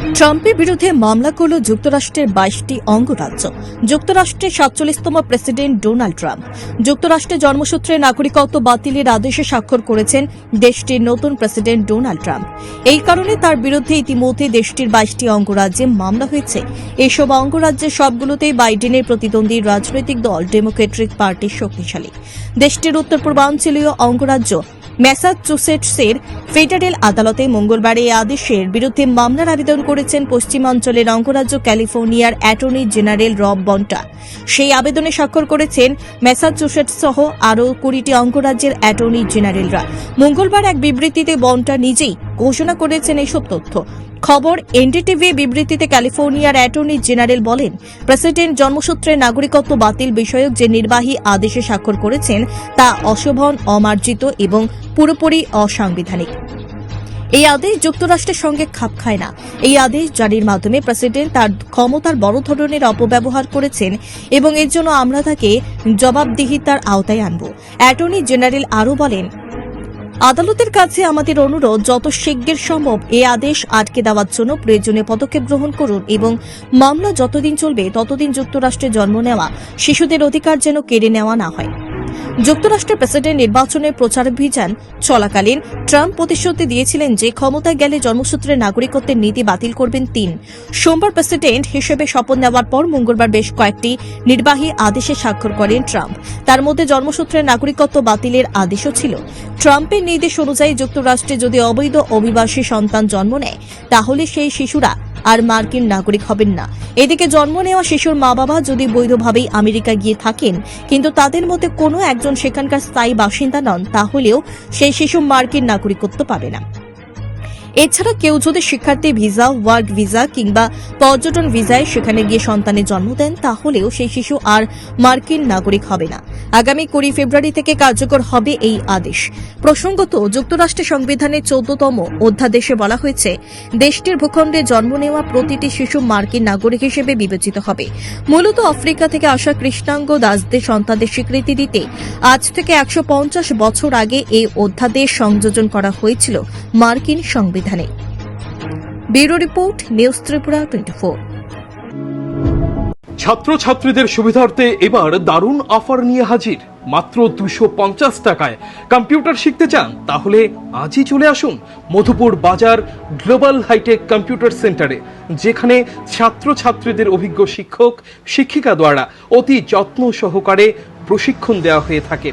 ট্রাম্পের বিরুদ্ধে মামলা করল যুক্তরাষ্ট্রের বাইশটি অঙ্গরাজ্য। যুক্তরাষ্ট্রের সাতচল্লিশতম প্রেসিডেন্ট ডোনাল্ড ট্রাম্প। যুক্তরাষ্ট্রে জন্মসূত্রে নাগরিকত্ব বাতিলের আদেশে স্বাক্ষর করেছেন দেশটির নতুন প্রেসিডেন্ট ডোনাল্ড ট্রাম্প। এই কারণে তার বিরুদ্ধে ইতিমধ্যে দেশটির বাইশটি অঙ্গরাজ্যে মামলা হয়েছে। এসব অঙ্গরাজ্যের সবগুলোতেই বাইডেনের প্রতিদ্বন্দ্বী রাজনৈতিক দল ডেমোক্রেটিক পার্টি শক্তিশালী। দেশটির উত্তর পূর্বাঞ্চলীয় অঙ্গরাজ্য ম্যাসাচুসেটসের ফেডারেল আদালতে মঙ্গলবার এই আদেশের বিরুদ্ধে মামলার আবেদন করেছেন পশ্চিমাঞ্চলের অঙ্গরাজ্য ক্যালিফোর্নিয়ার অ্যাটর্নি জেনারেল রব বন্টা। সেই আবেদনে স্বাক্ষর করেছেন ম্যাসাচুসেটস সহ আরও কুড়িটি অঙ্গরাজ্যের অ্যাটর্নি জেনারেলরা। মঙ্গলবার এক বিবৃতিতে বন্টা নিজেই ঘোষণা করেছেন এইসব তথ্য। খবর, এনডিটিভি বিবৃতিতে ক্যালিফোর্নিয়ার অ্যাটর্নি জেনারেল বলেন, প্রেসিডেন্ট জন্মসূত্রে নাগরিকত্ব বাতিল বিষয়ক যে নির্বাহী আদেশে স্বাক্ষর করেছেন, তা অশোভন, অমার্জিত এবং পুরোপুরি অসাংবিধানিক। এই আদেশ যুক্তরাষ্ট্রের সঙ্গে খাপ খায় না। এই আদেশ জারির মাধ্যমে প্রেসিডেন্ট তার ক্ষমতার বড় ধরনের অপব্যবহার করেছেন এবং এর জন্য আমরা তাকে জবাবদিহিতার আওতায় আনব। অ্যাটর্নি জেনারেল আরও বলেন আদালতের কাছে আমাদের অনুরোধ, যত শীঘ্র সম্ভব এ আদেশ আটকে দেওয়ার জন্য প্রয়োজনীয় পদক্ষেপ গ্রহণ করুন এবং মামলা যতদিন চলবে, ততদিন যুক্তরাষ্ট্রে জন্ম নেওয়া শিশুদের অধিকার যেন কেড়ে নেওয়া না হয়। যুক্তরাষ্ট্রের প্রেসিডেন্ট নির্বাচনের প্রচারাভিযান চলাকালীন ট্রাম্প প্রতিশ্রুতি দিয়েছিলেন যে ক্ষমতায় গেলে জন্মসূত্রে নাগরিকত্বের নীতি বাতিল করবেন তিন। সোমবার প্রেসিডেন্ট হিসেবে শপথ নেওয়ার পর মঙ্গলবার বেশ কয়েকটি নির্বাহী আদেশে স্বাক্ষর করেন ট্রাম্প। তার মধ্যে জন্মসূত্রে নাগরিকত্ব বাতিলের আদেশও ছিল। ট্রাম্পের নির্দেশ অনুযায়ী যুক্তরাষ্ট্রে যদি অবৈধ অভিবাসী সন্তান জন্ম নেয়, তাহলে সেই শিশুরা আর মার্কিন নাগরিক হবেন না। এদিকে জন্ম নেওয়া শিশুর মা বাবা যদি বৈধভাবেই আমেরিকা গিয়ে থাকেন, কিন্তু তাদের মধ্যে কোনো একজন সেখানকার স্থায়ী বাসিন্দা নন, তাহলেও সেই শিশু মার্কিন নাগরিকত্ব পাবে না। এছাড়া কেউ যদি শিক্ষার্থী ভিসা, ওয়ার্ক ভিসা কিংবা পর্যটন ভিসায় সেখানে গিয়ে সন্তানের জন্ম দেন, তাহলেও সেই শিশু আর মার্কিন নাগরিক হবে না। আগামী কুড়ি ফেব্রুয়ারি থেকে কার্যকর হবে এই আদেশ। প্রসঙ্গত, যুক্তরাষ্ট্রের সংবিধানের চৌদ্দতম অধ্যাদেশে বলা হয়েছে, দেশটির ভূখণ্ডে জন্ম নেওয়া প্রতিটি শিশু মার্কিন নাগরিক হিসেবে বিবেচিত হবে। মূলত আফ্রিকা থেকে আসা কৃষ্ণাঙ্গ দাসদের সন্তানদের স্বীকৃতি দিতে আজ থেকে একশো পঞ্চাশ বছর আগে এই অধ্যাদেশ সংযোজন করা হয়েছিল মার্কিন সংবিধানে। Bureau report, news Tripura twenty ছাত্রছাত্রীদের সুবিধার্থে এবার দারুণ অফার নিয়ে হাজির। মাত্র দুশো পঞ্চাশ টাকায়। কম্পিউটার শিখতে চান, তাহলে আজই চলে আসুন মধুপুর বাজার গ্লোবাল হাইটেক কম্পিউটার সেন্টারে, যেখানে ছাত্রছাত্রীদের অভিজ্ঞ শিক্ষক, শিক্ষিকা দ্বারা অতি যত্ন সহকারে প্রশিক্ষণ দেওয়া হয়ে থাকে।